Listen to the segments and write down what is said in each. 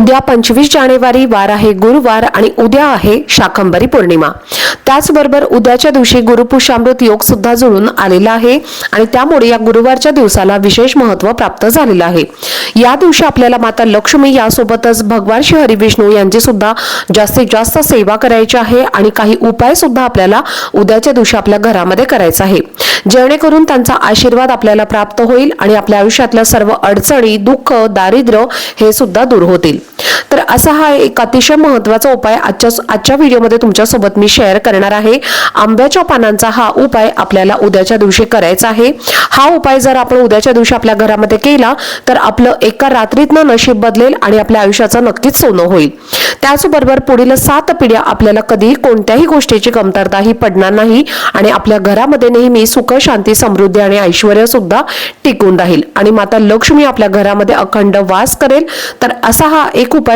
उद्या पंचवीस जानेवारी वार आहे गुरुवार आणि उद्या आहे शाकंभरी पौर्णिमा. त्याचबरोबर उद्याच्या दिवशी गुरुपुषामृत योग सुद्धा जुळून आलेला आहे आणि त्यामुळे या गुरुवारच्या दिवसाला विशेष महत्त्व प्राप्त झालेलं आहे. या दिवशी आपल्याला माता लक्ष्मी यासोबतच भगवान श्री हरिविष्णू यांची सुद्धा जास्तीत जास्त सेवा करायची आहे आणि काही उपाय सुद्धा आपल्याला उद्याच्या दिवशी आपल्या घरामध्ये करायचा आहे. जेणेकरून त्यांचा आशीर्वाद आपल्याला प्राप्त होईल आणि आपल्या आयुष्यातल्या सर्व अडचणी दुःख दारिद्र्य हे सुद्धा दूर होतील. तर असा हा एक अतिशय महत्त्वाचा उपाय आजच्या आजच्या व्हिडिओमध्ये तुमच्यासोबत मी शेअर करणार आहे. आंब्याच्या पानांचा हा उपाय आपल्याला उद्याच्या दिवशी करायचा आहे. हा उपाय जर आपण उद्याच्या दिवशी आपल्या घरामध्ये केला तर आपलं एका रात्रीतनं नशीब बदलेल आणि आपल्या आयुष्याचं नक्कीच सोनं होईल. त्याचबरोबर पुढील सात पिढ्या आपल्याला कधी कोणत्याही गोष्टीची कमतरता ही पडणार नाही आणि आपल्या घरामध्ये नेहमी सुख शांती समृद्धी आणि ऐश्वर सुद्धा टिकून राहील. आणि माता लक्ष्मी आपल्या घरामध्ये अखंड वास करेल. तर असा हा एक उपाय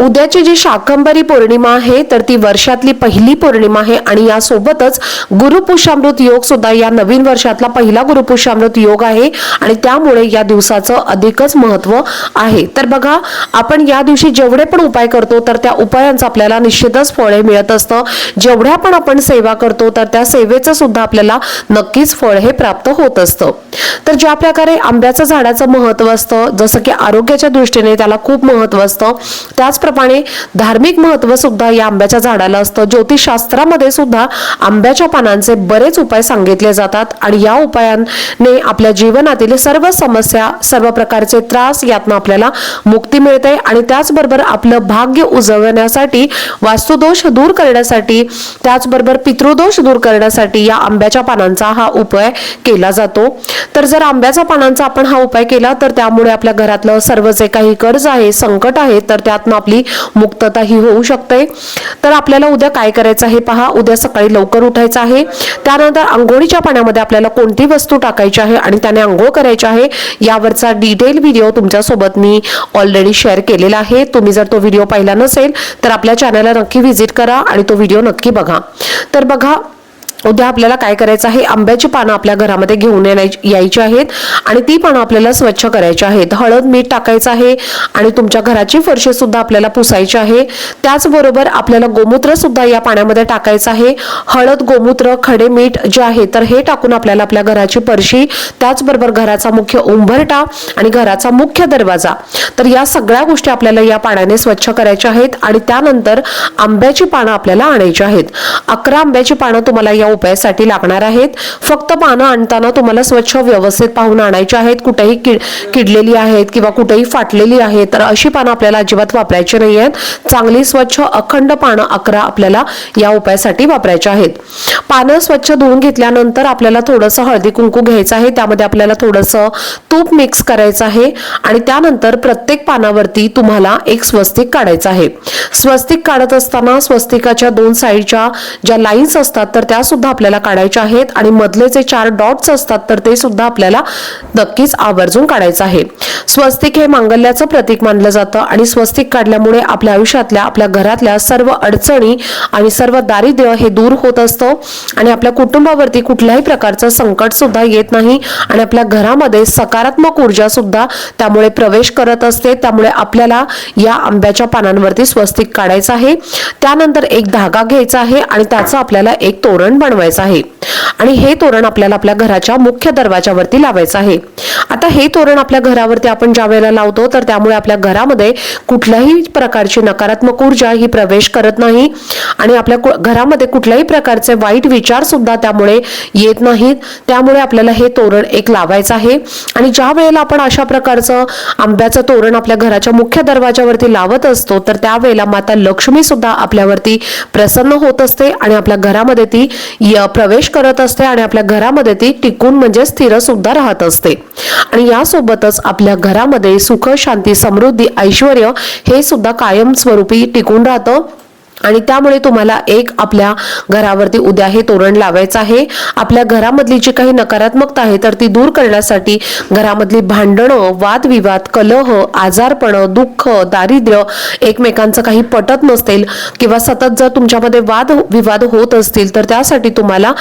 उद्याची जी शाकंभरी पौर्णिमा आहे तर ती वर्षातली पहिली पौर्णिमा आहे आणि यासोबतच गुरुपुषामृत योग सुद्धा या नवीन वर्षातला पहिला गुरुपुषामृत योग आहे आणि त्यामुळे या दिवसाचं अधिकच महत्त्व आहे. तर बघा आपण या दिवशी जेवढे पण उपाय करतो तर त्या उपायांचं आपल्याला निश्चितच फळे मिळत असतं. जेवढ्या पण आपण सेवा करतो तर त्या सेवेचं सुद्धा आपल्याला नक्कीच फळ हे प्राप्त होत असतं. तर ज्या प्रकारे आंब्याचं झाडाचं महत्त्व असतं जसं की आरोग्याच्या दृष्टीने त्याला खूप महत्त्व असतं त्याचप्रमाणे धार्मिक महत्त्व सुद्धा या आंब्याच्या झाडाला असतं. ज्योतिषशास्त्रामध्ये सुद्धा आंब्याच्या पानांचे बरेच उपाय सांगितले जातात आणि या उपायांने आपल्या जीवनातील सर्व समस्या सर्व प्रकारचे त्रास यातनं आपल्याला मुक्ती मिळते आणि त्याचबरोबर आपलं भाग्य उजवण्यासाठी वास्तुदोष दूर करण्यासाठी त्याचबरोबर पितृदोष दूर करण्यासाठी या आंब्याच्या पानांचा हा उपाय केला जातो. तर जर आंब्याच्या पानांचा आपण हा उपाय केला तर त्यामुळे आपल्या घरातलं सर्व जे काही कर्ज आहे संकट आहे तर त्यातनं आपली मुक्तता ही होऊ शकते. तर आपल्याला उद्या काय करायचं आहे पहा? उद्या सकाळी लवकर उठायचं आहे. त्यानंतर आंघोळीच्या पाण्यामध्ये आपल्याला कोणती वस्तू टाकायची आहे आणि त्याने आंघोळ करायची आहे यावरचा डिटेल व्हिडिओ तुमच्यासोबत मी ऑलरेडी शेअर केलेला आहे. तुम्ही जर तो व्हिडिओ पाहिला नसेल तर आपल्या चॅनलला नक्की व्हिजिट करा आणि तो व्हिडिओ नक्की बघा. तर बघा उद्या आपल्याला काय करायचं आहे? आंब्याची पानं आपल्या घरामध्ये घेऊन यायची आहेत आणि ती पानं आपल्याला स्वच्छ करायची आहेत. हळद मीठ टाकायचं आहे आणि तुमच्या घराची फरशी सुद्धा आपल्याला पुसायची आहे. त्याचबरोबर आपल्याला गोमूत्र सुद्धा या पाण्यामध्ये टाकायचं आहे. हळद गोमूत्र खडे मीठ जे आहे तर हे टाकून आपल्याला आपल्या घराची फरशी त्याचबरोबर घराचा मुख्य उंबरटा आणि घराचा मुख्य दरवाजा. तर या सगळ्या गोष्टी आपल्याला या पाण्याने स्वच्छ करायच्या आहेत आणि त्यानंतर आंब्याची पानं आपल्याला आणायची आहेत. अकरा आंब्याची पानं तुम्हाला या उपायासाठी लागणार आहेत. फक्त पानं आणताना तुम्हाला स्वच्छ व्यवस्थित पाहून आणायची आहेत. कुठेही किड किडलेली आहेत किंवा कुठेही फाटलेली आहेत. तर अशी पानं आपल्याला अजिबात वापरायची नाही आहेत. चांगली स्वच्छ अखंड पानं अकरा आपल्याला या उपायासाठी वापरायची आहेत. पानं स्वच्छ धुवून घेतल्यानंतर आपल्याला थोडंसं हळदी कुंकू घ्यायचं आहे. त्यामध्ये आपल्याला थोडंसं तूप मिक्स करायचं आहे. आणि त्यानंतर प्रत्येक पानावरती तुम्हाला एक स्वस्तिक काढायचं आहे. स्वस्तिक काढत असताना स्वस्तिकाच्या दोन साईडच्या ज्या लाईन्स असतात तर त्या सुद्धा आपल्याला काढायच्या आहेत आणि मधले जे चार डॉट्स असतात तर ते सुद्धा आपल्याला नक्कीच आवर्जून काढायचं आहे. स्वस्तिक हे मांगल्याचं प्रतीक मानलं जातं आणि स्वस्तिक काढल्यामुळे आपल्या आयुष्यातल्या आपल्या घरातल्या सर्व अडचणी आणि सर्व दारिद्र्य हे दूर होत असतं आणि आपल्या कुटुंबावरती कुठल्याही प्रकारचं संकट सुद्धा येत नाही आणि आपल्या घरामध्ये सकारात्मक ऊर्जा सुद्धा त्यामुळे प्रवेश करत असते. त्यामुळे आपल्याला या आंब्याच्या पानांवरती स्वस्तिक काढायचं आहे. त्यानंतर एक धागा घ्यायचा आहे आणि त्याचं आपल्याला एक तोरण बनवायचं आहे. आणि हे तोरण आपल्याला आपल्या घराच्या मुख्य दरवाजावरती लावायचं आहे. आता हे तोरण आपल्या घरावरती आपण ज्या वेळेला लावतो तर त्यामुळे आपल्या घरामध्ये कुठल्याही प्रकारची नकारात्मक ऊर्जा ही प्रवेश करत नाही आणि आपल्या कु- घरामध्ये कुठल्याही प्रकारचे वाईट विचार सुद्धा त्यामुळे येत नाहीत. त्यामुळे आपल्याला हे तोरण एक लावायचं आहे. आणि ज्या वेळेला आपण अशा प्रकारचं आंब्याचं तोरण आपल्या घराच्या मुख्य दरवाजावरती लावत असतो तर त्यावेळेला माता लक्ष्मी सुद्धा आपल्यावरती प्रसन्न होत असते आणि आपल्या घरामध्ये ती य- प्रवेश करत असते आणि आपल्या घरामध्ये ती टिकून म्हणजे स्थिर सुद्धा राहत असते. आणि यासोबतच आपल्या घरामध्ये सुख शांती समृद्धी ऐश्वर हे सुद्धा कायम स्वरूपी टिकून राहतं. आणि त्यामुळे तुम्हाला एक आपल्या घरावरती उद्या हे तोरण लावायचं आहे. आपल्या घरामधली जी काही नकारात्मकता आहे तर ती दूर करण्यासाठी घरामधली भांडणं वादविवाद कलह आजारपण दुःख दारिद्र्य एकमेकांचं काही पटत नसतील किंवा सतत जर तुमच्यामध्ये वाद विवाद होत असतील तर त्यासाठी तुम्हाला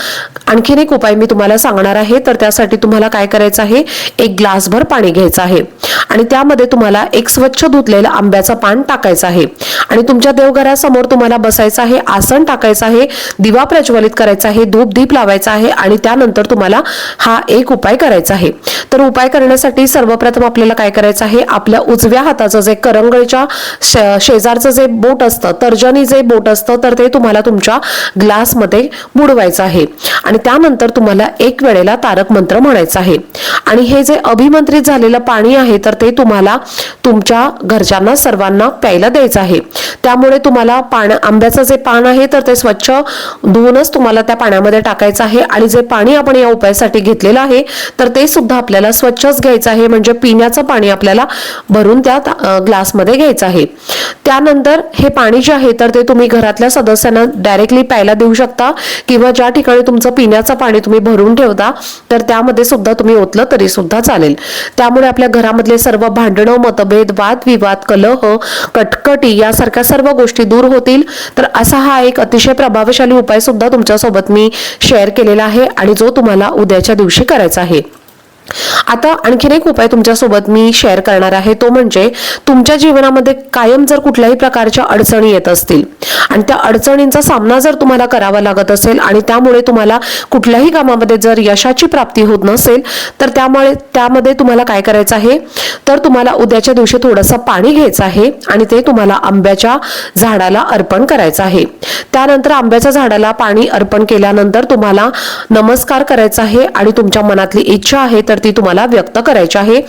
आणखीन एक उपाय मी तुम्हाला सांगणार आहे. तर त्यासाठी तुम्हाला काय करायचं आहे? एक ग्लासभर पाणी घ्यायचं आहे. आणि त्यामध्ये तुम्हाला एक स्वच्छ धुतलेलं आंब्याचं पान टाकायचं आहे. आणि तुमच्या देवघरासमोर तुम्हाला बसायचं आहे आसन टाकायचं आहे दिवा प्रज्वलित करायचा आहे धूप दीप लावायचा आहे आणि त्यानंतर तुम्हाला हा एक उपाय करायचा आहे. तर उपाय करण्यासाठी सर्वप्रथम आपल्याला काय करायचं आहे आपल्या उजव्या हाताचं जे करंगळीच्या शे- शेजारचं जे बोट असतं तर्जनी जे बोट असतं तर ते तुम्हाला तुमच्या ग्लासमध्ये बुडवायचं आहे. आणि त्यानंतर तुम्हाला एक वेळेला तारक मंत्र म्हणायचा आहे. आणि हे जे अभिमंत्रित झालेलं पाणी आहे तर ते तुम्हाला तुमच्या घरच्यांना सर्वांना प्यायला द्यायचं आहे. त्यामुळे तुम्हाला पाण्या आंब्याचं जे पान आहे तर ते स्वच्छ धुवूनच तुम्हाला त्या पाण्यामध्ये टाकायचं आहे. आणि जे पाणी आपण या उपायासाठी घेतलेलं आहे तर ते सुद्धा आपल्याला स्वच्छच घ्यायचं आहे. म्हणजे पिण्याचं पाणी आपल्याला भरून त्या ग्लासमध्ये घ्यायचं आहे. त्यानंतर हे पाणी जे आहे तर ते तुम्ही घरातल्या सदस्यांना डायरेक्टली प्यायला देऊ शकता किंवा ज्या ठिकाणी तुमचं पिण्याचं पाणी तुम्ही भरून ठेवता तर त्यामध्ये सुद्धा तुम्ही ओतलं तरी सुद्धा चालेल. त्यामुळे आपल्या घरामधले सर्व भांडणं मतभेद वादविवाद कलह कटकटी यासारख्या सर्व गोष्टी दूर होतील. तर असा हा एक अतिशय प्रभावशाली उपाय सुद्धा तुमच्यासोबत मी शेअर केलेला आहे आणि जो तुम्हाला उद्याच्या दिवशी करायचा आहे. आता आणखीन एक उपाय तुमच्यासोबत मी शेअर करणार आहे. तो म्हणजे तुमच्या जीवनामध्ये कायम जर कुठल्याही प्रकारच्या अडचणी येत असतील आणि त्या अडचणींचा सामना जर तुम्हाला करावा लागत असेल आणि त्यामुळे तुम्हाला कुठल्याही कामामध्ये जर यशाची प्राप्ती होत नसेल तर त्यामुळे त्यामध्ये तुम्हाला काय करायचं आहे? तर तुम्हाला उद्याच्या दिवशी थोडंसं पाणी घ्यायचं आहे आणि ते तुम्हाला आंब्याच्या झाडाला अर्पण करायचं आहे. त्यानंतर आंब्याच्या झाडाला पाणी अर्पण केल्यानंतर तुम्हाला नमस्कार करायचा आहे आणि तुमच्या मनातली इच्छा आहे तर ती तुम्हाला व्यक्त करायची आहे.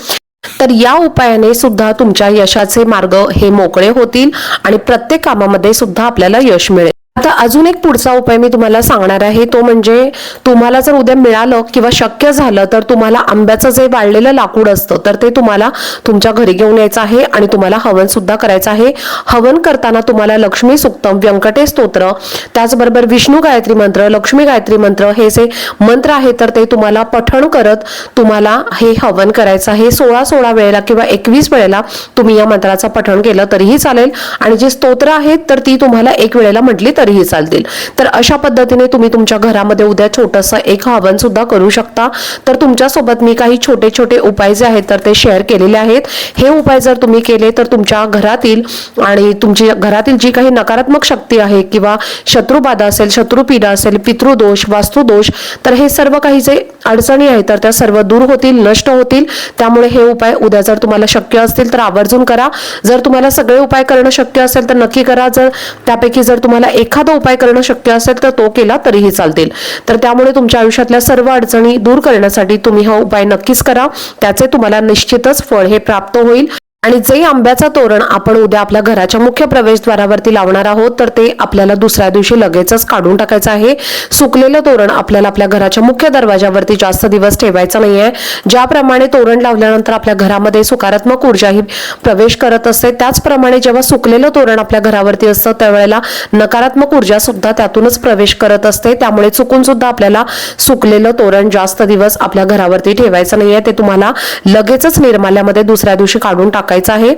तर या उपायाने सुद्धा तुमच्या यशाचे मार्ग हे मोकळे होतील आणि प्रत्येक कामामध्ये सुद्धा आपल्याला यश मिळेल. आता अजून एक पुढचा उपाय मी तुम्हाला सांगणार आहे. तो म्हणजे तुम्हाला जर उद्या मिळालं किंवा शक्य झालं तर तुम्हाला आंब्याचं जे वाळलेलं लाकूड असतं तर ते तुम्हाला तुमच्या घरी घेऊन यायचं आहे आणि तुम्हाला हवन सुद्धा करायचं आहे. हवन करताना तुम्हाला लक्ष्मी सुक्तम व्यंकटेश स्तोत्र त्याचबरोबर विष्णू गायत्री मंत्र लक्ष्मी गायत्री मंत्र हे जे मंत्र आहे तर ते तुम्हाला पठण करत तुम्हाला हे हवन करायचं आहे. सोळा सोळा वेळेला किंवा एकवीस वेळेला तुम्ही या मंत्राचं पठण केलं तरीही चालेल. आणि जे स्तोत्र आहेत तर ती तुम्हाला एक वेळेला म्हटली तरी तरीही चालतील. तर अशा पद्धतीने तुम्ही तुमच्या घरामध्ये उद्या छोटंसं एक हवन सुद्धा करू शकता. तर तुमच्यासोबत मी काही छोटे छोटे उपाय जे आहेत तर ते शेअर केलेले आहेत. हे उपाय जर तुम्ही केले तर तुमच्या घरातील आणि तुमची घरातील जी काही नकारात्मक शक्ती आहे किंवा शत्रुबाधा असेल शत्रुपीडा असेल पितृदोष वास्तुदोष तर हे सर्व काही जे अडचणी आहेत तर त्या सर्व दूर होतील नष्ट होतील. त्यामुळे हे उपाय उद्या जर तुम्हाला शक्य असतील तर आवर्जून करा. जर तुम्हाला सगळे उपाय करणं शक्य असेल तर नक्की करा. जर त्यापैकी जर तुम्हाला एखादा उपाय करणं शक्य असेल तर तो केला तरीही चालतील. तर त्यामुळे तुमच्या आयुष्यातल्या सर्व अडचणी दूर करण्यासाठी तुम्ही हा उपाय नक्कीच करा. त्याचे तुम्हाला निश्चितच फळ हे प्राप्त होईल. आणि जे आंब्याचा तोरण आपण उद्या आपल्या घराच्या मुख्य प्रवेशद्वारावरती लावणार आहोत तर ते आपल्याला दुसऱ्या दिवशी लगेचच काढून टाकायचं आहे. सुकलेलं तोरण आपल्याला आपल्या घराच्या मुख्य दरवाजावरती जास्त दिवस ठेवायचं आहे ज्याप्रमाणे तोरण लावल्यानंतर आपल्या घरामध्ये सकारात्मक ऊर्जा ही प्रवेश करत असते त्याचप्रमाणे जेव्हा सुकलेलं तोरण आपल्या घरावरती असतं त्यावेळेला नकारात्मक ऊर्जा सुद्धा त्यातूनच प्रवेश करत असते. त्यामुळे चुकून सुद्धा आपल्याला सुकलेलं तोरण जास्त दिवस आपल्या घरावरती ठेवायचं नाही आहे ते तुम्हाला लगेचच निर्माल्यामध्ये दुसऱ्या दिवशी काढून टाकायचा आहे.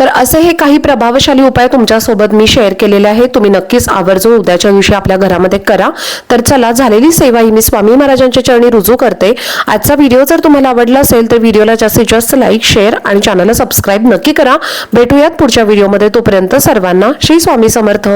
तर असे हे काही प्रभावशाली उपाय तुमच्यासोबत मी शेअर केलेले आहे तुम्ही नक्कीच आवर्जून उद्याच्या दिवशी आपल्या घरामध्ये करा. तर चला झालेली सेवा ही मी स्वामी महाराजांच्या चरणी रुजू करते. आजचा व्हिडिओ जर तुम्हाला आवडला असेल तर व्हिडिओला जास्तीत जास्त लाईक शेअर आणि चॅनलला सबस्क्राईब नक्की करा. भेटूयात पुढच्या व्हिडिओमध्ये तोपर्यंत सर्वांना श्री स्वामी समर्थ.